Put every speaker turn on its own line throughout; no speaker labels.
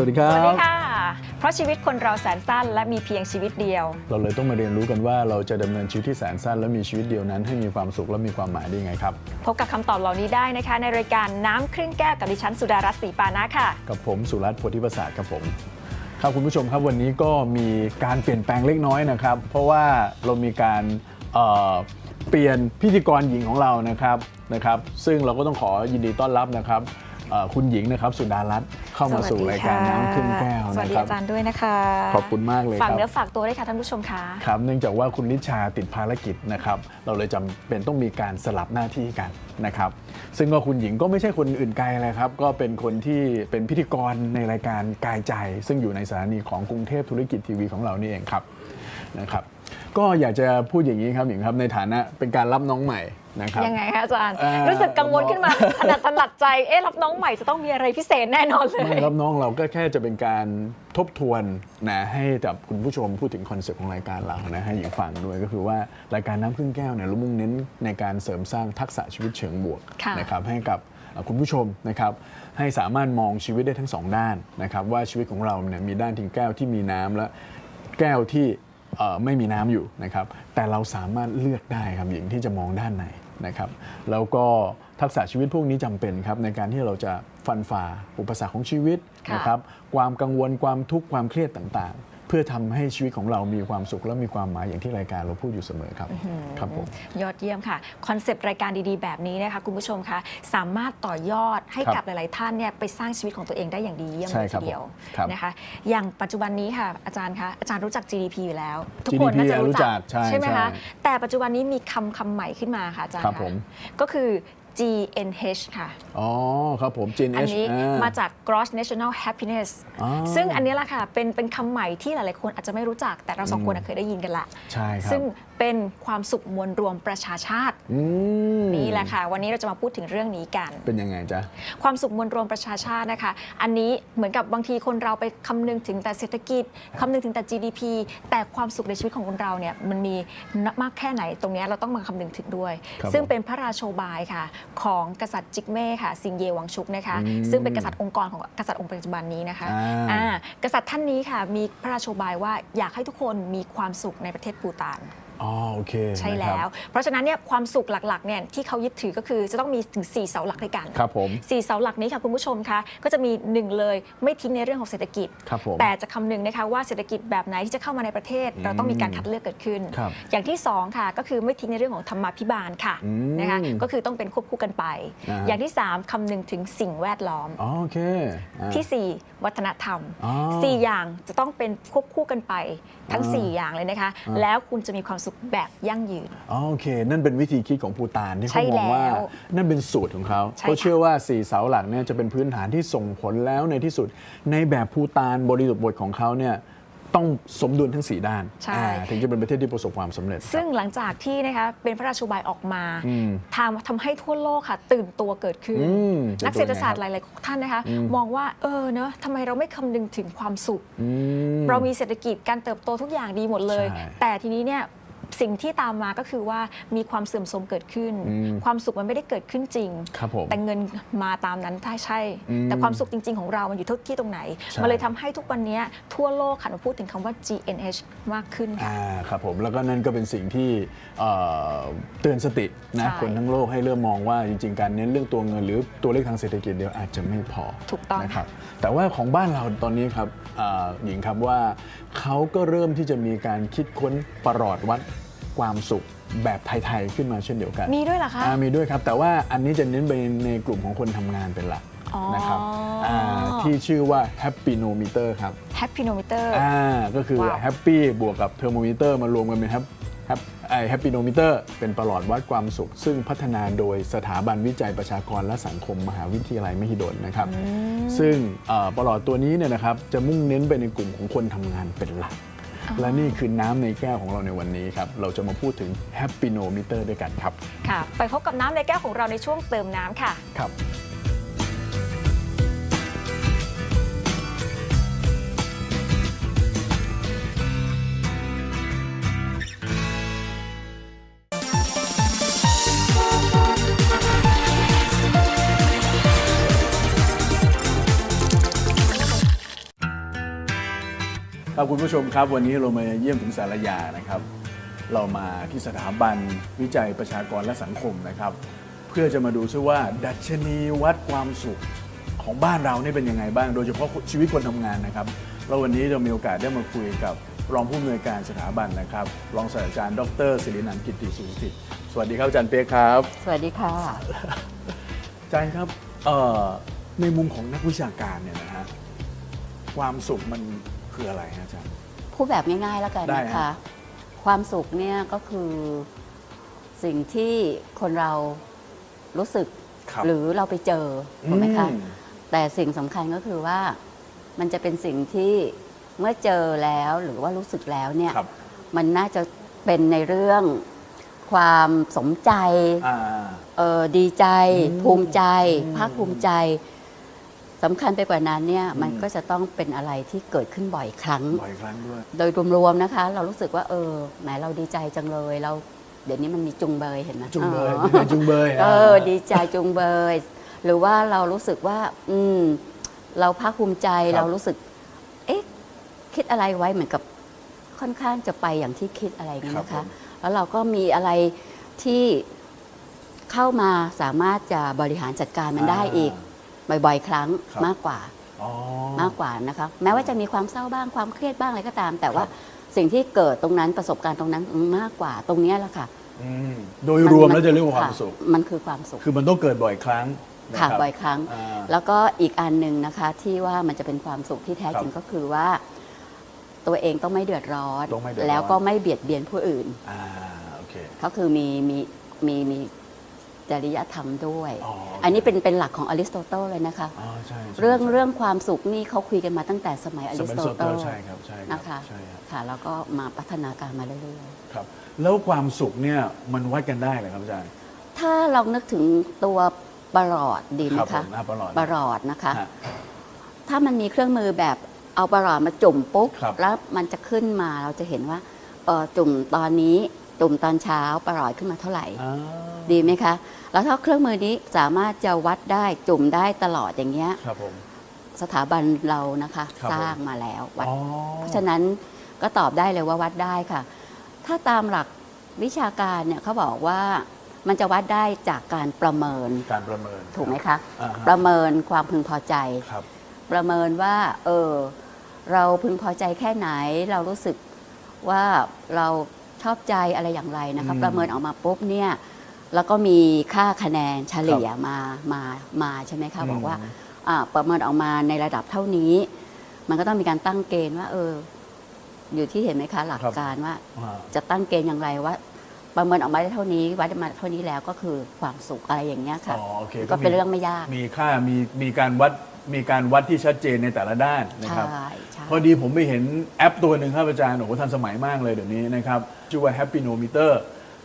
วัสดีครั
สวัสดี
บ
ค่ะ เพราะชีวิตคนเราแสนสั้นและมีเพียงชีวิตเดียว
เราเลยต้องมาเรียนรู้กันว่าเราจะดำเนินชีวิตที่แสนสั้น และมีชีวิตเดียวนั้น ให้มีความสุขและมีความหมายได้ยังไงครับ
พบกับคำตอบเหล่านี้ได้นะคะ ในรายการน้ำครึ่งแก้วกับดิฉันสุดารัตน์ศรีปานะค่ะ
กับผมสุรัตน์โพธิประสาทครับผมครับคุณผู้ชมครับวันนี้ก็มีการเปลี่ยนแปลงเล็กน้อยนะครับ เพราะว่าเรามีการเอ่อเปลี่ยนพิธีกรหญิงของเรานะครับนะครับ ซึ่งเราก็ต้องขอยินดีต้อนรับนะครับ เอ่อคุณหญิงนะครับสุดารัตน์เข้ามาสู่รายการน้ำครึ่งแก้ว
สวัส
นะ
ดี
ครับ
อาจารย์ด้วยนะคะ
ขอบคุณมากเลย
ฝาก
ครับ
เนื้อฝากตัวด้วยค่ะท่านผู้ชมค่ะ
ครับเนื่องจากว่าคุณนิชาติดภารกิจนะครับ เราเลยจำเป็นต้องมีการสลับหน้าที่กันนะครับ ซึ่งก็คุณหญิงก็ไม่ใช่คนอื่นไกลเลยครับ ก็เป็นคนที่เป็นพิธีกรในรายการกายใจ ซึ่งอยู่ในสถานีของกรุงเทพธุรกิจทีวีของเรานี่เองครับนะครับ ก็อยากจะพูดอย่างนี้ครับหญิงครับในฐานะเป็นการรับน้องใหม่ นะครับ
ยังไงคะอาจารย์
เอ่อ
รู้สึกกังวลขึ้นมาถนัดถนัดใจ เอ๊ะรับน้องใหม่จะต้องมีอะไรพิเศษแน่นอนเลย
ไม่รับน้องเราก็แค่จะเป็นการทบทวนนะให้กับคุณผู้ชมพูดถึงคอนเซ็ปต์ของรายการเรานะให้หญิงฟังด้วยก็คือว่ารายการน้ำครึ่งแก้วเนี่ยเรามุ่งเน้นในการเสริมสร้างทักษะชีวิตเชิงบวก
ค่ะ
นะครับให้กับเอ่อคุณผู้ชมนะครับให้สามารถมองชีวิตได้ทั้งสองด้านนะครับว่าชีวิตของเราเนี่ยมีด้านที่แก้วที่มีน้ำและแก้วที่เอ่อไม่มีน้ำอยู่นะครับแต่เราสามารถเลือกได้ครับหญิงที่จะมองด้านไหน นะครับแล้วก็ทักษะชีวิตพวกนี้จำเป็นครับในการที่เราจะฟันฝ่าอุปสรรคของชีวิต
ค่ะ
นะครับความกังวลความทุกข์ความเครียดต่างๆ เพื่อทำให้ชีวิตของเรามีความสุขและมีความหมายอย่างที่รายการเราพูดอยู่เสมอครับครับผม
ยอดเยี่ยมค่ะคอนเซปต์รายการดีๆ แบบนี้นะคะคุณผู้ชมคะสามารถต่อยอดให้
ครับ
กับหลายๆท่านเนี่ยไปสร้างชีวิตของตัวเองได้อย่างดีเยี่ยม
ใช่
เลย
ครั
ที
บ
เดียว
ผมครับ
นะคะอย่างปัจจุบันนี้ค่ะอาจารย์คะอาจารย์รู้จัก GDP อยู่แล้ว ทุกคน
GDP
น่าจะรู้
รู้จั
จั
กใช่
ไหม
ใช่
คะแต่ปัจจุบันนี้มีคำคำใหม่ขึ้นมาค่ะอาจารย์
ครับะผม
ก็คือ GNH ค่ะ
อ๋อครับผม Gen
อัน
H
นี้
อ่
มาจาก Gross National Happiness
อ๋อ
ซึ่งอันนี้แหละค่ะเป็นเป็นคำใหม่ที่หลายๆคนอาจจะไม่รู้จักแต่เราสองคนอะเคยได้ยินกันละ
ใช่ครับ
ซึ่งเป็นความสุขมวลรวมประชาชาติ
อืม
นี่แหละค่ะ วันนี้เราจะมาพูดถึงเรื่องนี้กัน
เป็นยังไงจ๊ะ
ความสุขมวลรวมประชาชาตินะคะ อันนี้เหมือนกับบางทีคนเราไปคำนึงถึงแต่เศรษฐกิจคำนึงถึงแต่ GDP แต่ความสุขในชีวิตของคนเราเนี่ยมันมีมากแค่ไหนตรงเนี้ยเราต้องมาคำนึงถึงด้วย
ครับ
ซึ่ง
ผม
เป็นพระราโชบายค่ะของกษัตริย์จิกเม่ค่ะซิงเยวังชุกนะคะ
อืม
ซึ่งเป็นกษัตริย์องค์กรของกษัตริย์องค์ปัจจุบันนี้นะคะ
อ่า
อ่ากษัตริย์ท่านนี้ค่ะมีพระราโชบายว่าอยากให้ทุกคนมีความสุขในประเทศปูตาน
อ๋อโอเค
ใช่
นะครับ
แล้ว เพราะฉะนั้นเนี่ยความสุขหลักๆเนี่ยที่เขายึดถือก็คือจะต้องมีถึง 4 เสาหลักด้วยกัน
ครับผม
สี่เสาหลักนี้ค่ะคุณผู้ชมคะก็จะมีหนึ่งเลยไม่ทิ้งในเรื่องของเศรษฐกิจ
ครับผม
แต่จะคำนึงนะคะว่าเศรษฐกิจแบบไหนที่จะเข้ามาในประเทศ เราต้องมีการคัดเลือกเกิดขึ้น
ครับ
อย่างที่สองค่ะก็คือไม่ทิ้งในเรื่องของธรรมาภิบาลค่ะ
อืม
นะคะก็คือต้องเป็นควบคู่กันไป
อ่าฮะ
อย่างที่สามคำนึงถึงสิ่งแวดล้อม
อ๋อโอเคอ่า
ที่สี่วัฒนธรรม
อ๋อ
สี่อย่างจะต้องเป็นควบคู่กันไปทั้ง
อ่า
สี่อย่างเลยนะคะ
อ่า
แล้วคุณจะมีความสุขแบบยั่งยืน
อ๋อโอเค นั่นเป็นวิธีคิดของภูตานที่
ใช่
เขามองว่า
แล้ว
นั่นเป็นสูตรของเขา
ใช่
เขา
ค่ะ
เชื่อว่าสี่เสาหลักเนี่ยจะเป็นพื้นฐานที่ส่งผลแล้วในที่สุด ในแบบภูตานบริบทของเขาเนี่ยต้องสมดุลทั้งสี่ด้าน
ใช่
อ่าถึงจะเป็นประเทศที่ประสบความสำเร็จ
ซึ่งหลังจากที่นะคะเป็นพระราชบายออกมา
อืม
ทำทำให้ทั่วโลกค่ะ ตื่นตัวเกิดขึ้น
อืม
นักเศรษฐศาสตร์ห
เป็นตัวไงครับ
ลาย ๆ ท่านนะคะ
อืม
มองว่า เออเนอะทำไมเราไม่คำนึงถึงความสุข
อืม
เรามีเศรษฐกิจการเติบโตทุกอย่างดีหมดเลย
ใช่
แต่ทีนี้เนี่ย สิ่งที่ตามมาก็คือว่ามีความเสื่อมโทรมเกิดขึ้น
อืม
ความสุขมันไม่ได้เกิดขึ้นจริง
ครับผม
แต่เงินมาตามนั้นถ้าใช่
อืม
แต่ความสุขจริง ๆ ของเรามันอยู่ที่ตรงไหน
ใช่
มันเลยทำให้ทุกวันนี้ทั่วโลกค่ะมาพูดถึงคำว่า GNH มากขึ้นค่ะ
อ่าครับผมแล้วก็นั่นก็เป็นสิ่งที่เอ่อเตือนสตินะ
ใช่
คนทั้งโลกให้เริ่มมองว่าจริง ๆ การเน้นเรื่องตัวเงินหรือตัวเลขทางเศรษฐกิจเดียวอาจจะไม่พอ
ถูกต้อง
นะครับแต่ว่าของบ้านเราตอนนี้ครับอ่าหญิงครับว่าเขาก็เริ่มที่จะมีการคิดค้นประหลอดวัด ความสุขแบบไทย ๆ ขึ้นมาเช่นเดียวกัน
มีด้วยเหรอคะ
อ่ามีด้วยครับ แต่ว่าอันนี้จะเน้นไปในกลุ่มของคนทำงานเป็นหลัก
อ๋อ
นะครับาที่ชื่อว่า Happy No Meter ครับ
Happy No Meter
อ่าก็คือ
ว้าว
แฮปปี้บวกกับเทอร์โมมิเตอร์มารวมกันเป็นแฮปแฮปไอแฮปปี้โนมิเตอร์เป็นประหลอดวัดความสุข ซึ่งพัฒนาโดยสถาบันวิจัยประชากรและสังคมมหาวิทยาลัยมหิดลนะครับ ซึ่งเอ่อประหลอดตัวนี้เนี่ยนะครับจะมุ่งเน้นไปในกลุ่มของคนทำงานเป็นหลัก และนี่คือน้ำในแก้วของเราในวันนี้ครับ เราจะมาพูดถึงแฮปปี้โนมิเตอร์ด้วยกันครับ
ค่ะ ไปพบกับน้ำในแก้วของเราในช่วงเติมน้ำค่ะ
ครับ ครับคุณผู้ชมครับ วันนี้เรามาเยี่ยมถึงสารยานะครับ เรามาที่สถาบันวิจัยประชากรและสังคมนะครับ เพื่อจะมาดูซิว่า ดัชนีวัดความสุขของบ้านเรานี่เป็นยังไงบ้าง โดยเฉพาะชีวิตคนทำงานนะครับแล้ววันนี้เรามีโอกาสได้มาคุยกับรองผู้อำนวยการสถาบันนะครับ รองศาสตราจารย์ ดรศิรินันท์กิตติสุสถิตสวัสดีครับอาจารย์เปียกครับ
สวัสดีค่ะ
อาจารย์ครับเอ่อในมุมของนักวิชาการเนี่ยนะฮะความสุขมัน คืออะไรฮะอาจารย์
พูดแบบง่าย ๆ แล้วกัน
ได้
นะ
ฮะ
คะความสุขเนี่ยก็คือสิ่งที่คนเรารู้สึก
ครับ
หรือเราไปเจอถูกไหมคะ
อืม
แต่สิ่งสำคัญก็คือว่ามันจะเป็นสิ่งที่เมื่อเจอแล้วหรือว่ารู้สึกแล้วเนี่ย
ครับ
มันน่าจะเป็นในเรื่องความสมใจ
อ่า
เออดีใจ
อืม
ภูมิใจ
อืม
ภาคภูมิใจ สำคัญไปกว่านั้นเนี่ยมัน
อืม
ก็จะต้องเป็นอะไรที่เกิดขึ้นบ่อยครั้ง
บ่อยครั้งด้วย
โดยรวมๆนะคะ เรารู้สึกว่าเออแหมเราดีใจจังเลยเราเดี๋ยวนี้มันมีจุงเบยเห็นไหม
จุงเบย
อ๋อ
มีแต่จุงเบย
เออดีใจจุงเบย หรือว่าเรารู้สึกว่า อืม เราภาคภูมิใจเรารู้สึก เอ๊ะ คิดอะไรไว้เหมือนกับค่อนข้างจะไปอย่างที่คิดอะไรอย่างเงี้ย
ครับ
นะคะ
ผม
แล้วเราก็มีอะไรที่เข้ามาสามารถจะบริหารจัดการมันได้อีก บ่อยๆ ครั้ง
ครับ
มากกว่า
อ๋อ
มากกว่านะคะแม้ว่าจะมีความเศร้าบ้างความเครียดบ้างอะไรก็ตาม แต่ว่า
ครับ
สิ่งที่เกิดตรงนั้นประสบการณ์ตรงนั้นมากกว่าตรงเนี้ยแหละค่ะ
อืมโดยรวมแล้วจะเรียกว่าความะสุข
มันคือความสุข
คือมันต้องเกิดบ่อยครั้งนะ
ค่ะ
รับ
บ่อยครั้ง
อ่า
แล้วก็อีกอันหนึ่งนะคะที่ว่ามันจะเป็นความสุขที่แท้จริง
ครับ
ก็คือว่า ตัวเองต้องไม่เดือดร้อน
ต้องไม่เดือดร้อน
แล้วก็ไม่เบียดเบียนผู้อื่น
อ่าโอเค
ก็คือมีมีมีมี จริยธรรมด้วย
อ๋ออั
อันนี้เป็นเป็นหลักของอริสโตเติลเลยนะคะ
อ๋อใช่ใช่
เรื่อง
ใช่
เรื่องความสุขนี่เขาคุยกันมาตั้งแต่สมัยอ
ส
ริส
มัย
โต
โซเต
เติ
อ
ล
ร์ใช่ครับใช่ครับ
นะคะ
ใช่ครับ
ค่ะแล้วก็มาพัฒนาการมาเรื่อย
ครับ แล้วความสุขเนี่ยมันวัดกันได้เหรอครับอาจารย์
ๆถ้าลองนึกถึงตัวประหลอดดีไหม
ครับผ
คะ
มอ่าประหลอด
ประหลอดนะคะ
ฮะ
ถ้ามันมีเครื่องมือแบบเอาประหลอดมาจุ่มปุ๊บ
ครับ
แล้วมันจะขึ้นมาเราจะเห็นว่าเออจุ่มตอนนี้ จุ่มตอนเช้าประหลอดขึ้นมาเท่าไหร่
อ่า
ดีไหมคะ แล้วถ้าเครื่องมือนี้สามารถจะวัดได้จุ่มได้ตลอดอย่างเงี้ย
ครับผม
สถาบันเรานะคะ
ครับ
สร้างมาแล้ววัด
อ๋อ
เพราะฉะนั้นก็ตอบได้เลยว่าวัดได้ค่ะ ถ้าตามหลักวิชาการเนี่ยเขาบอกว่ามันจะวัดได้จากการประเมิน
การประเมิน
ถูกไหมคะ
อ่าฮะ
ประเมินความพึงพอใจ
ครับ
ประเมินว่า เออ เราพึงพอใจแค่ไหน เรารู้สึกว่าเรา ชอบใจอะไรอย่างไรนะคะ
อืม
ประเมินออกมาปุ๊บเนี่ยแล้วก็มีค่าคะแนนเฉลี่ยมามามาใช่ไหมคะบอกว่า
อืม
อ่าประเมินออกมาในระดับเท่านี้ มันก็ต้องมีการตั้งเกณฑ์ว่า เออ อยู่ที่เห็นไหมคะ หลัก
ครับ
การว่า
อ่า
จะตั้งเกณฑ์อย่างไรว่า ประเมินออกมาได้เท่านี้วัดมาเท่านี้แล้วก็คือความสุขอะไรอย่างเงี้ยค่ะ
อ๋อโอเค
ก็เป็นเรื่องไม่ยาก
มีค่ามีมีการวัด มีการวัดที่ชัดเจนในแต่ละด้านนะครับ
ใช่ใช่
พอดีผมไปเห็นแอปตัวหนึ่งครับอาจารย์โอ้โหทันสมัยมากเลยเดี๋ยวนี้นะครับชื่อว่า Happy Nometer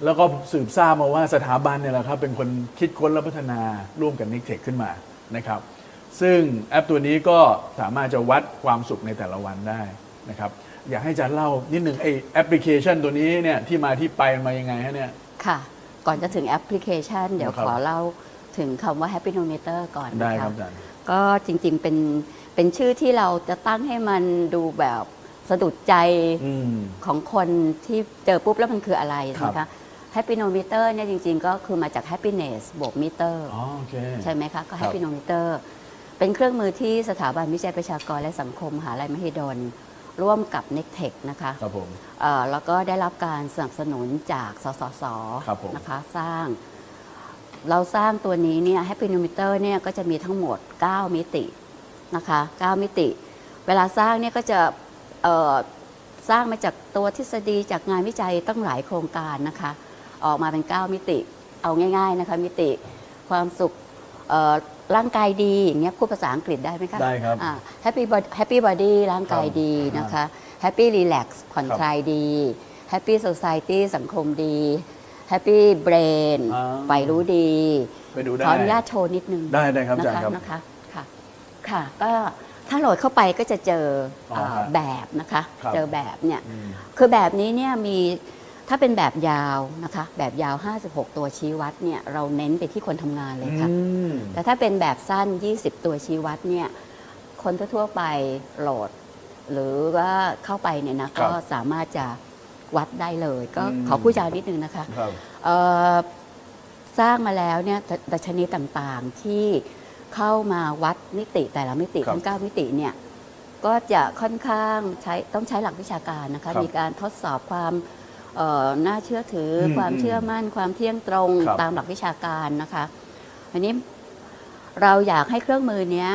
แล้วก็สืบทราบมาว่าสถาบันเนี่ยแหละครับ เป็นคนคิดค้นและพัฒนาร่วมกับ n i c t e c h ขึ้นมานะครับ ซึ่งแอปตัวนี้ก็สามารถจะวัดความสุขในแต่ละวันได้นะครับ อยากให้อาจารย์เล่านิดหนึ่งไอแอปพลิเคชันตัวนี้เนี่ยที่มาที่ไปมันมายังไงฮะเนี่ย
ค่ะ ก่อนจะถึงแอปพลิเคชัน เดี๋ยว
ครับ
ขอเล่าถึงคำว่า Happy Nometer ก่อน
ได้
นะ
ครั
คะ
บอาจารย์
ก็จริงๆเป็นเป็นชื่อที่เราจะตั้งให้มันดูแบบสะดุดใจ
อืม
ของคนที่เจอปุ๊บแล้วมันคืออะไร
ครับ
นะคะ Happy Nometer เนี่ยจริงๆ ก็คือมาจาก happiness บวก meter
อ๋อโอเค
ใช่ไหมคะ ก็
ครับ
Happy Nometer เป็นเครื่องมือที่สถาบันวิจัยประชากรและสังคมมหาลัยมหิดล ร่วมกับ n e c t e c h นะคะ
ครับผม
เอ่อแล้วก็ได้รับการสนับสนุนจากสสส
ครับผม
นะคะ สร้าง เราสร้างตัวนี้เนี่ย Happy Nometer เนี่ยก็จะมีทั้งหมด 9 มิตินะคะ9มิติ เวลาสร้างเนี่ยก็จะเอ่อสร้างมาจากตัวทฤษฎีจากงานวิจัยตั้งหลายโครงการนะคะ ออกมาเป็น 9 มิติ เอาง่าย ๆนะคะมิติความสุขเอ่อร่างกายดีอย่างเงี้ยพูดภาษาอังกฤษได้ไหมคะ
ได้ครับ
อ่า Happy Body Happy Body ร่างกาย
ครับ
ดีนะคะ Happy Relax ผ่อนคลายดี Happy Society สังคมดี Happy Brain
อ่า
ไปรู้ดี
ไปดูได้
ขออนุญาตโชว์นิดนึง
ได้ได้ครับอา
นะ
จารย์
คะ
ครับ
นะคะค่ะค่ะก็ถ้าโหลดเข้าไปก็จะเจอ
อ๋อ
เอ่อ
ครับ
แบบนะคะ
ครับ
เจอแบบเนี่ย
อืม
คือแบบนี้เนี่ยมีถ้าเป็นแบบยาวนะคะ แบบยาว 56 ตัวชี้วัดเนี่ยเราเน้นไปที่คนทำงานเลยค่ะ
อืม
แต่ถ้าเป็นแบบสั้น 20 ตัวชี้วัดเนี่ยคนทั่วๆไปโหลด หรือว่าเข้าไปเนี่ยนะ
ครั
ก็
บ
สามารถจะ วัดได้เลย ก็
อืม
ขอพูดยาวนิดนึงนะคะ
ครับ
เอ่อสร้างมาแล้วเนี่ยดดัชนีต่างๆที่เข้ามาวัดมิติแต่ละมิติ
ครับ
ทั้ง 9 มิติเนี่ยก็จะค่อนข้างใช้ต้องใช้หลักวิชาการนะคะ
ครับ
มีการทดสอบความเอ่อน่าเชื่อถืออ
ม
ความเชื่อมั่น ความเที่ยงตรง
ครับ
ตามหลักวิชาการนะคะอันนี้เราอยากให้เครื่องมือเนี้ย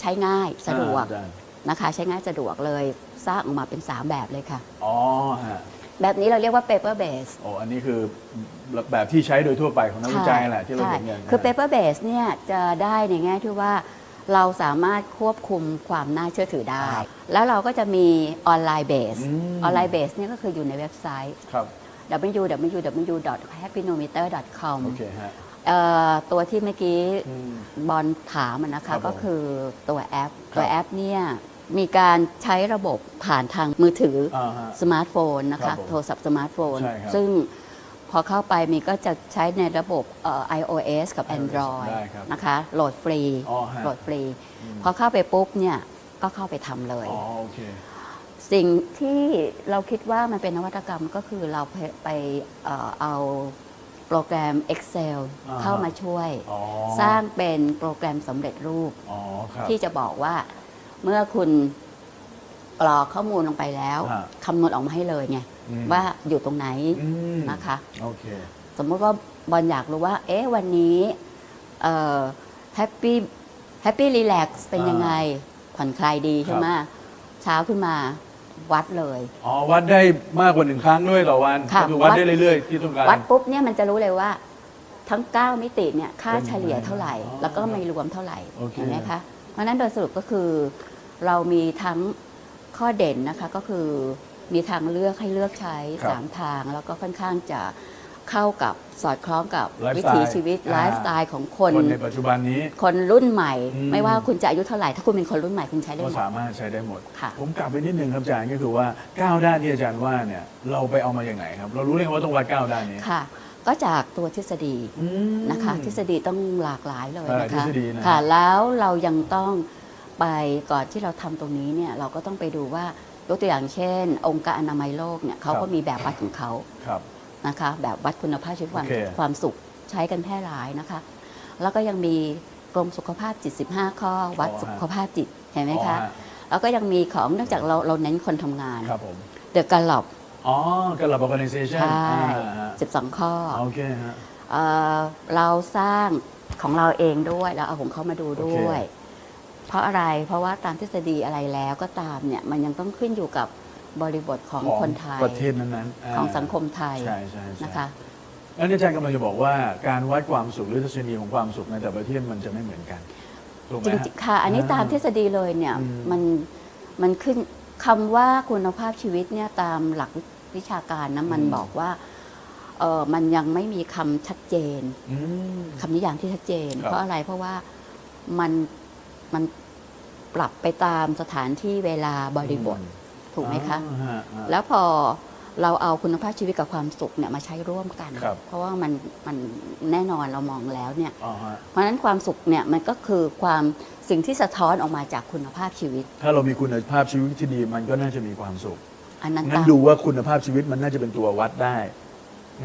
ใช้ง่ายสะดวก
อ่าได้
นะคะ ใช้ง่ายสะดวกเลยสร้างออกมาเป็น 3 แบบเลยค่ะ
อ๋อฮะ
แบบนี้เราเรียกว่า paper base
โอ้อันนี้คือแบบที่ใช้โดยทั่วไปของนักวิจัยแหละที่เรา
ใช่
เห็นกัน
คือ paper base เนี่ยจะได้ในแง่ที่ว่าเราสามารถควบคุมความน่าเชื่อถือได้
ครับ
แล้วเราก็จะมีออนไลน์เบส
อืม
ออนไลน์เบสเนี่ยก็คืออยู่ในเว็บไซต์
ครับ
www.happynometer.com
โอเคฮะ
เอ่อตัวที่เมื่อกี้
อืม
บอลถามอะนะ
ครั
คะ
บผม
ก็คือตัวแอป
ครับ
ตัวแอปเนี่ย มีการใช้ระบบผ่านทางมือถือ
อ่าฮะ
สมาร์ทโฟนนะ
ครั
คะ
บผม
โทรศัพท์สมาร์ทโฟน
ใช่ครับ
ซึ่งพอเข้าไปมีก็จะใช้ในระบบเอ่อ iOS กับ
iOS
Android
ได้ครับ
นะคะ โหลดฟรี
อ๋อฮะ
โหลดฟรี
อืม
พอเข้าไปปุ๊บเนี่ย ก็เข้าไปทำเลย
อ๋อโอเค
สิ่งที่เราคิดว่ามันเป็นนวัตกรรมก็คือเราไปไปเอ่อเอาโปรแกรม Excel
อ่าฮะ
เข้ามาช่วย
อ๋อ
สร้างเป็นโปรแกรมสำเร็จรูป
อ๋อครับ
ที่จะบอกว่า เมื่อคุณกรอกข้อมูลลงไปแล้ว
ฮะ
คำนวณออกมาให้เลยไง
อืม
ว่าอยู่ตรงไหน
อืม
นะคะ
โอเค
สมมติว่าบอลอยากรู้ว่า เอ๊ะ วันนี้แฮปปี้แฮปปี้รีแลกซ์เป็น
อ่ายั
ยังไง ผ่อนคลายดีใช่ไหมเช้าขึ้นมาวัดเลย
อ๋อ วัดได้มากกว่าหนึ่งครั้งด้วยต่อวัน
ค่ะ
ก็คือวัด
วัด
ได้เรื่อยๆ ที่ต้องการ
วัดปุ๊บเนี่ยมันจะรู้เลยว่าทั้ง 9 มิติเนี่ยค่า
เป็นยังไง
เฉลี่ยเท่าไหร่
อ๋อ
แล้วก็ไม่รวมเท่าไหร่
โอเค
เห็นไหมคะเพ ราะฉะนั้นโดยสรุปก็คือเรามีทั้งข้อเด่นนะคะก็คือมีทางเลือกให้เลือกใช้
ครับ
สามทาง แล้วก็ค่อนข้างจะเข้ากับสอดคล้องกับ
ไลฟ์
วิ
สไตล์
ถีชีวิต
อ่า
ไลฟ์สไตล์ของคน
คนในปัจจุบันนี้
คนรุ่นใหม่
อืม
ไม่ว่าคุณจะอายุเท่าไหร่ถ้าคุณเป็นคนรุ่นใหม่คุณใช้ได้
ก็
หมด
สามารถใช้ได้หมด
ค่ะ
ผมกลับไปนิดนึงครับอาจารย์ก็คือว่าก้าวด้านที่อาจารย์ว่าเนี่ยเราไปเอามาอย่างไหนครับ เรารู้เลยงว่าต้องวัดก้าวด้านนี้
ค่ะ ก็จากตัวทฤษฎี
อืม
นะคะ ทฤษฎีต้องหลากหลายเลย
เออ
นะ
ทฤ
คะ
ษฎีนะ
ค่ะ แล้วเรายังต้องไปก่อนที่เราทำตรงนี้เนี่ยเราก็ต้องไปดูว่ายกตัวอย่างเช่น องค์การอนามัยโลกเนี่ยเขาก็มีแบบวัดของเขา
ครับ
นะคะ แบบวัดคุณภาพชีวิตความ
โอเค
ความสุขใช้กันแพร่หลายนะคะ แล้วก็ยังมีกรมสุขภาพจิต 15 ข้อ วัด
อ๋อฮะ
สุขภาพจิตเห็นไหม
อ๋อ
คะ
ฮะ
แล้วก็ยังมีของเนื่องจากเราเราเน้นคนทำงาน
ครับผม
เดอะการลอบ
อ๋อการรับ organization
ใช่
อ่าฮะ
12 ข้อ
โอเคฮะ
เอ่อเราสร้างของเราเองด้วยแล้วเอาของเขามาดูด้วย เพราะอะไรเพราะว่าตามทฤษฎีอะไรแล้วก็ตามเนี่ยมันยังต้องขึ้นอยู่กับบริบทของคนไทย
ประเทศนั้นๆา
ของสังคมไทย
ใช่ใช่ใช่
นะคะ
งั้นอาจารย์กำลังจะบอกว่าการวัดความสุขหรือทัศนีของความสุขในแต่ละประเทศมันจะไม่เหมือนกันถูกไหม
จ
ฮะ
ริงๆค่ะ อันนี้
อ่า
ตามทฤษฎีเลยเนี่ย
อืม
มันมันขึ้น คำว่าคุณภาพชีวิตเนี่ยตามหลักวิชาการนะมันบอกว่าเออมันยังไม่มีคำชัดเจน
อืม
คำนิยามที่ชัดเจน
ครับ
เพราะอะไรเพราะว่ามันมันปรับไปตามสถานที่เวลาบริบทถูกไหมคะ
อ่าฮฮะ
แล้วพอเราเอาคุณภาพชีวิตกับความสุขเนี่ยมาใช้ร่วมกัน
ครับ
เพราะว่ามันมันแน่นอนเรามองแล้วเนี่ย
อ๋อฮะ
เพราะฉะนั้นความสุขเนี่ยมันก็คือความ สิ่งที่สะท้อนออกมาจากคุณภาพชีวิต
ถ้าเรามีคุณภาพชีวิตที่ดีมันก็น่าจะมีความสุข
อันนั้น
งั้น
ตาม
ดูว่าคุณภาพชีวิตมันน่าจะเป็นตัววัดได้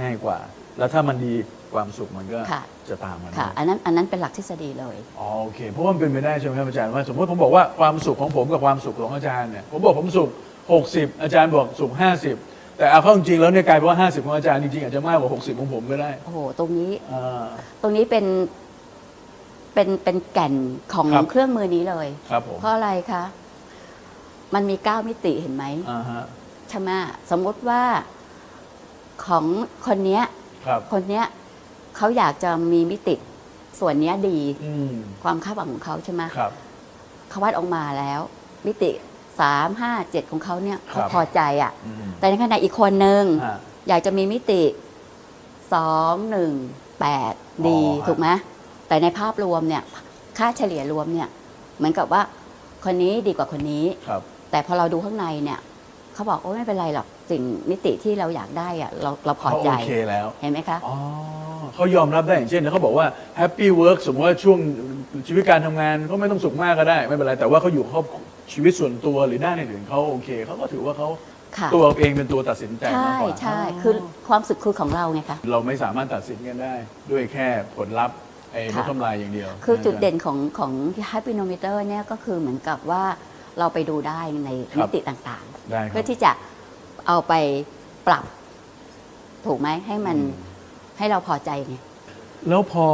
ง่ายกว่า แล้วถ้ามันดีความสุขมันก็
ค่ะ
จะตามมา
ค่ะ
ด้วย
อันนั้นอันนั้นเป็นหลักทฤษฎีเลย
อ๋อโอเคเพราะว่ามันเป็นไปได้ใช่ไหมครับอาจารย์ว่าสมมติผมบอกว่าความสุขของผมกับความสุขของอาจารย์เนี่ยผมบอกผมสุข 60 อาจารย์บอกสุข 50 แต่เอาเข้าจริงๆแล้วเนี่ยกลายเป็นว่า 50 ของอาจารย์จริงๆอาจจะมากกว่า 60 ของผมก็ได้
โอ้โห ตรงนี้
อ่า
ตรงนี้เป็น เป็นเป็นแก่นของ
ครับ
เครื่องมือนี้เลย
ครับผม
เพราะอะไรคะ มันมีเก้ามิติเห็นไหม
อ่าฮะ
ใช่ไหมสมมติว่าของคนเนี้ย
ครับ
คนเนี้ยเขาอยากจะมีมิติส่วนเนี้ยดี
อืม
ความคาดหวังของเขาใช่ไหม
ครับ
เขาวาดออกมาแล้ว มิติสามห้าเจ็ดของเขาเนี่ย
ครั
เขา
บ
พอใจอะ่ะ
อืม
แต่ในขณะอีกคนนึง
อ่า
อยากจะมีมิติสองหนึ่งแปดดี
อ๋อฮะ
ถูกไหม แต่ในภาพรวมเนี่ยค่าเฉลี่ยรวมเนี่ยเหมือนกับว่าคนนี้ดีกว่าคนนี้
ครับ
แต่พอเราดูข้างในเนี่ยเขาบอกโอ้ไม่เป็นไรหรอกสิ่งมิติที่เราอยากได้อะเราเราพอ
เขา
ใจ
โอเคแล้ว
เห็นไหมคะ
อ๋อเขายอมรับได้อย่างเช่นเขาบอกว่าแฮปปี้เวิร์กสมมติว่าช่วงชีวิตการทำงานเขาไม่ต้องสุขมากก็ได้ ไม่เป็นไร แต่ว่าเขาอยู่ครอบชีวิตส่วนตัวหรือด้านอื่นๆเขาโอเคเขาก็ถือว่าเขา
ค่ะ
ตัวเองเป็นตัวตัดสินใจมาก
ใช่
กว่า
ใช่คือความสุขคือของเราไงคะ
เราไม่สามารถตัดสินกันได้ ด้วยแค่ผลลัพธ์ ไอ้
ค่ะ
บอททอมไลน์อย่างเดียว
คือจุดะเด่นของของ Happynometer เนี่ยก็คือเหมือนกับว่าเราไปดูได้ใน
ครั
มิ
บ
ติต่าง
ได้
ๆ
ครั
เพื่
บ
อที่จะเอาไปปรับถูกไหมให้มัน
อืม
ให้เราพอใจไง
แล้วพอ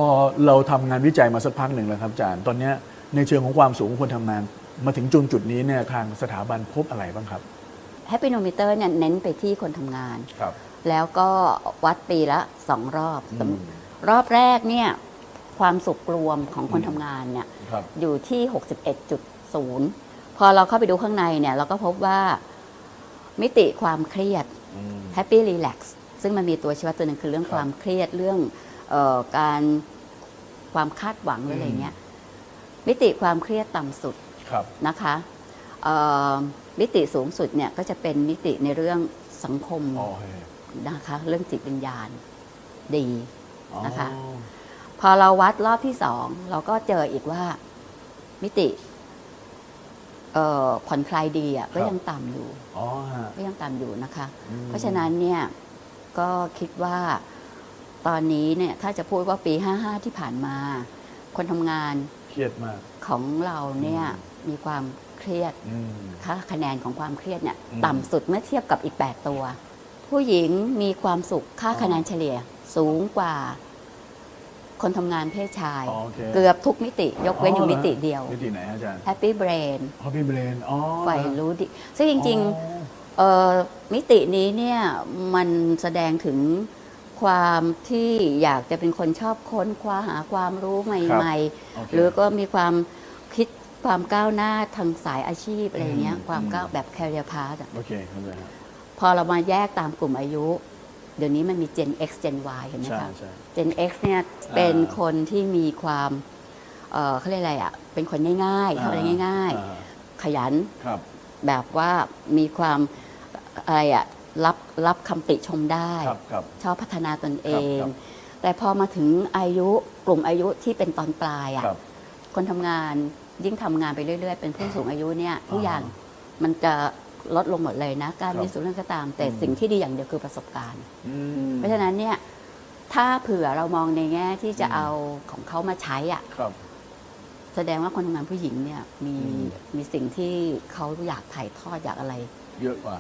เราทำงานวิจัยมาสักพักหนึ่งแล้วครับอาจารย์ตอนเนี้ยในเชิงของความสูงของคนทำงาน มาถึงจุดจุดนี้เนี่ยทางสถาบันพบอะไรบ้างครับ
Happynometer เนี่ยเน้นไปที่คนทำงาน
ครับ
แล้วก็วัดปีละสองรอบ
อืม
รอบแรกเนี่ย ความสุขรวมของคน
อืม
ทำงานเนี่ย
ครับ
อยู่ที่ 61.0 พอเราเข้าไปดูข้างในเนี่ยเราก็พบว่ามิติความเครียด
อืม
Happy Relax ซึ่งมันมีตัวชี้วัดตัวหนึงคือเรื่อง
ครับ
ความเครียดเรื่องเออการความคาดหวังหรืออะไร
อืม
เงี้ยมิติความเครียดต่ำสุด
ครับ
นะคะเอ่อมิติสูงสุดเนี่ยก็จะเป็นมิติในเรื่องสังคม
โอเค
นะคะเรื่องจิตวิญญาณดี
อ๋อ
นะคะ พอเราวัดรอบที่สองเราก็เจออีกว่ามิติเอ่อผ่อนคลายดีอะก็ยังต่ำอยู่
อ๋อฮะ
ก็ยังต่ำอยู่นะคะ
อืม
เพราะฉะนั้นเนี่ยก็คิดว่าตอนนี้เนี่ยถ้าจะพูดว่าปี 55 ที่ผ่านมา คนทำงาน
เครียดมาก
ของเราเนี่ย
อืม
มีความเครียด
อืม
ค่าคะแนนของความเครียดเนี่ย
อืม
ต่ำสุดเมื่อเทียบกับอีก 8 ตัว ผู้หญิงมีความสุขค่า
อ๋อ
คะแนนเฉลี่ยสูงกว่า คนทำงานเพศชาย
อ๋อโอเค
เกือบทุกมิติ ยกเว้นอยู่
อ๋อเหร
มิติเดียว
มิติไหนฮะอาจารย์
Happy Brain
ฮอปปี้เบรนอ๋อ
ฝ่ายรู้ดิซึ่งจริง
อ๋อ
ๆเอ่อมิตินี้เนี่ยมันแสดงถึงความที่อยากจะเป็นคนชอบค้นคว้าหาความรู้ใหม่
โอเค
ๆ หรือก็มีความคิดความก้าวหน้าทางสายอาชีพอะไรเงี้ย
อืม
ความก้าว
อืม
แบบ career path อะ
โอเคเข้าใจครับ
พอเรามาแยกตามกลุ่มอายุ เดี๋ยวนี้มันมี Gen X Gen Y เห็นไหม
ใช่
คะ
ใช่
Gen X เนี่ยเป็นคนที่มีความเอ่อเขาเรียกอะไรอะ เป็นคนง่ายๆทำอะไรง่าย
อ่
ๆขยัน
ครับ
แบบว่ามีความอะไรอะรับรับคำติชมได้
ครับครับ
ชอบพัฒนาตนเอ
ครับ
ง
ครับ
แต่พอมาถึงอายุกลุ่มอายุที่เป็นตอนปลายอะ
ครับ
คนทำงานยิ่งทำงานไปเรื่อย ๆ เป็นผู้สูงอายุเนี่ยทุก
อ่า
อย่างมันจะ ลดลงหมดเลยนะ การ
ครับ
มีส่วนเรื่องก็ตาม แต่
อืม
สิ่งที่ดีอย่างเดียวคือประสบการณ์
อืม
เพราะฉะนั้นเนี่ยถ้าเผื่อเรามองในแง่ที่จะ
อืม
เอาของเขามาใช้อะ
ครับ
แสดงว่าคนทำงานผู้หญิงเนี่ยมี
อืม
มีสิ่งที่เขาอยากถ่ายทอดอยากอะไร
เยอะกว่า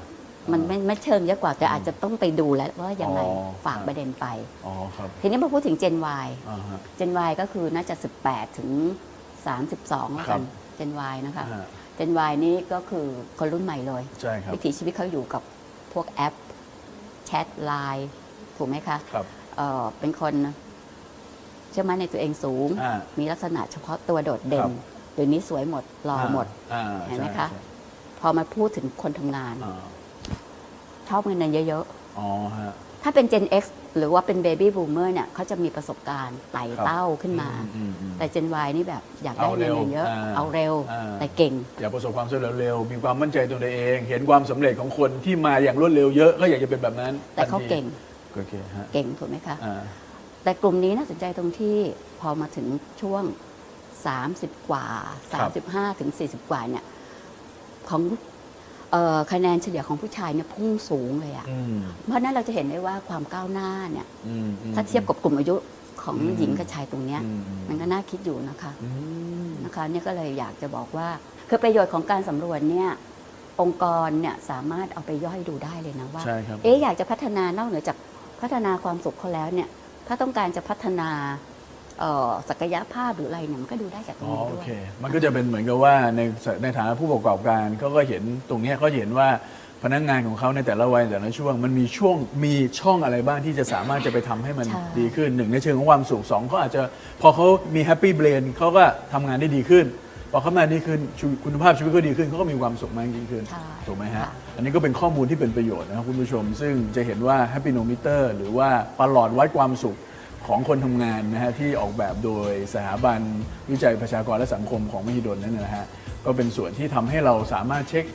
มั
มัน
ไม่ไม่เชิงเยอะกว่าแต่อาจจะต้องไปดูแล้วว่ายังไง
อ๋อ
ฝากประเด็นไป
อ๋อครับ
ทีนี้มาพูดถึง Gen Y
อ่าฮะ
Gen Y ก็คือน่าจะ 18 ถึง 32แล้ว
ครั
กัน
บ
Gen Y นะคะ
อ่า
Gen Y นี่ก็คือคนรุ่นใหม่เลย
ใช่ครับ
วิถีชีวิตเขาอยู่กับพวกแอปแชทไลน์ถูกไหมคะ
ครับ
เอ่อเป็นคนเชื่อมั่นในตัวเองสูง
อ่า
มีลักษณะเฉพาะตัวโดดเด่
ครั
น
บ
เดี๋ยวนี้สวยหมดหล่อหมด
อ่า
เห็นไหม
ใช่
คะ
ใช่
พอมาพูดถึงคนทำงาน
อ่า
ชอบเงินเดือนเยอะ
อ๋อฮะ
ๆ ถ้าเป็น Gen X หรือว่าเป็น Baby Boomer เนี่ยเขาจะมีประสบการณ์ไต่
ครับ
เต้าขึ้นมา
อืมอืม
แต่ Gen Y นี่แบบอยากได้
เอาเร็
เงิน
ว
เดือนเยอะ
อ่า
เอาเร็ว
อ่า
แต่เก่ง
อยากประสบความสำเร็จเร็วๆมีความมั่นใจตัวเอง เห็นความสำเร็จของคนที่มาอย่างรวดเร็วเยอะก็อยากจะเป็นแบบนั้น
แต่เขา
ทันที
เก่ง
โอเคฮะ
เก่งถูกไหมคะ
อ่า
แต่กลุ่มนี้น่าสนใจตรงที่พอมาถึงช่วง 30 กว่า 35 ถึง 40 กว่าเนี่ยของเอ่อ คะแนนเฉลี่ยของผู้ชายเนี่ยพุ่งสูงเลยอะ
อืม
เพราะฉะนั้นเราจะเห็นได้ว่าความก้าวหน้าเนี่ย
อืมอืม
ถ้าเทียบกับกลุ่มอายุของ
อืม
หญิงกับชายตรงเนี้ย
อืมอืม
มันก็น่าคิดอยู่นะคะ
อืม
นะคะเนี่ยก็เลยอยากจะบอกว่าคือประโยชน์ของการสำรวจเนี่ยองค์กรเนี่ยสามารถเอาไปย่อยดูได้เลยนะว่า
ใช่ครับ
เอ๊ะอยากจะพัฒนานอกเหนือจากพัฒนาความสุขเขาแล้วเนี่ย ถ้าต้องการจะพัฒนาเอ่อ ศักยภาพหรืออะไรเนี่ยมันก็ดูได้จากตร
อ๋
ง
อ
นี้
โอ
ด้วย
เคมันก็จะเป็นเหมือนกับว่าในในฐานะผู้ประกอบการเขาก็เห็นตรงเนี้ยเขาเห็นว่าพนักงานของเขาในแต่ละวัยแต่ละช่วง มันมีช่วงมีช่องอะไรบ้างที่จะสามารถจะไปทำให้มัน
ใช่
ดีขึ้นหนึ่งในเชิงของความสุขสองเขาอาจจะพอเขามีแฮปปี้เบรนเขาก็ทำงานได้ดีขึ้นพอเขาทำงานดีขึ้นชีวิตคุณภาพชีวิตก็ดีขึ้นเขาก็มีความสุขมากยิ่งขึ้น
ใช่
ถูกไหมฮะ
ค่ะ
อันนี้ก็เป็นข้อมูลที่เป็นประโยชน์นะครับคุณผู้ชม ซึ่งจะเห็นว่า Happy n o m e t e r หรือว่าประหลอดวัดความสุข ของคนทำงานนะฮะที่ออกแบบโดยสถาบันวิจัยประชากรและสังคมของมหิดลนั่นนะฮะก็เป็นส่วนที่ทำให้เราสามารถเช็ค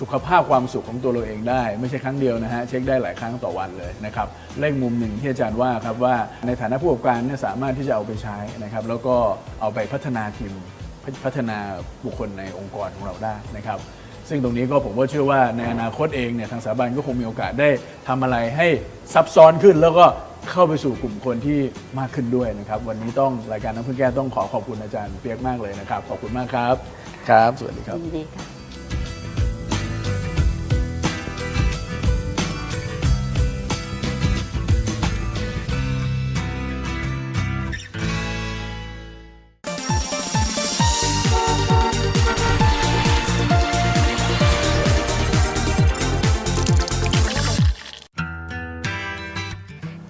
สุขภาพความสุขของตัวเราเองได้ ไม่ใช่ครั้งเดียวนะฮะเช็คได้หลายครั้งต่อวันเลยนะครับเลขมุมหนึ่งที่อาจารย์ว่าครับว่าในฐานะผู้ประกอบการเนี่ยสามารถที่จะเอาไปใช้นะครับแล้วก็เอาไปพัฒนาทีมพัฒนาบุคคลในองค์กรของเราได้นะครับ ซึ่งตรงนี้ก็ผมก็เชื่อว่าในอนาคตเองเนี่ยทางสถาบันก็คงมีโอกาสได้ทำอะไรให้ซับซ้อนขึ้นแล้วก็ เข้าไปสู่กลุ่มคนที่มากขึ้นด้วยนะครับ วันนี้ต้องรายการน้ำพึ่งแก้ต้องขอขอบคุณอาจารย์เปียกมากเลยนะครับ ขอบคุณมากครับ ครับ สวัสดีครับ
ยินดีค่ะ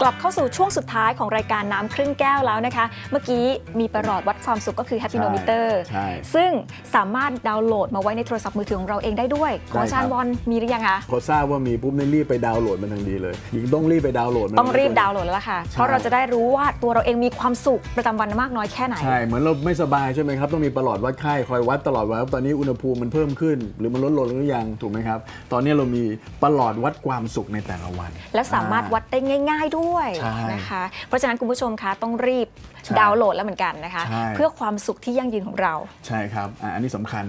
ลับเข้าสู่ช่วงสุดท้ายของรายการน้ำครึ่งแก้วแล้วนะคะ เมื่อกี้มีประหลอดวัดความสุขก็คือ Happy
ใช่
Nometer
ใช่
ซึ่งสามารถดาวน์โหลดมาไว้ในโทรศัพท์มือถือของเราเองได้ด้วยขออาจารย์
ได้ครับ
บอลมีหรือยังคะ
พอทราบว่ามีปุ๊บเนี่ยรีบไปดาวน์โหลดมันทันทีเลยหญิงต้องรีบไปดาวน์โหลดมัน
ต้องรีบดาวน์โหลดแล้วล่ะค่ะ
ใช่
เพราะเราจะได้รู้ว่าตัวเราเองมีความสุขประจำวันมากน้อยแค่ไหน
ใช่เหมือนเราไม่สบายใช่ไหมครับต้องมีประหลอดวัดไข้คอยวัดตลอดว่าตอนนี้อุณหภูมิมันเพิ่มขึ้น หรือมันลดลงหรือยังถูกไหมครับตอนนี้เรามีประหลอดวัดความสุขในแต่ละวัน
และสามารถวัดได้ง่าย ๆด้วย
ใช่
นะคะ เพราะฉะนั้นคุณผู้ชมคะต้องรีบ
ใช่
ดาวน์โหลดแล้วเหมือนกันนะคะ
ใช่
เพื่อความสุขที่ยั่งยืนของเรา
ใช่ครับอะอันนี้สำคัญ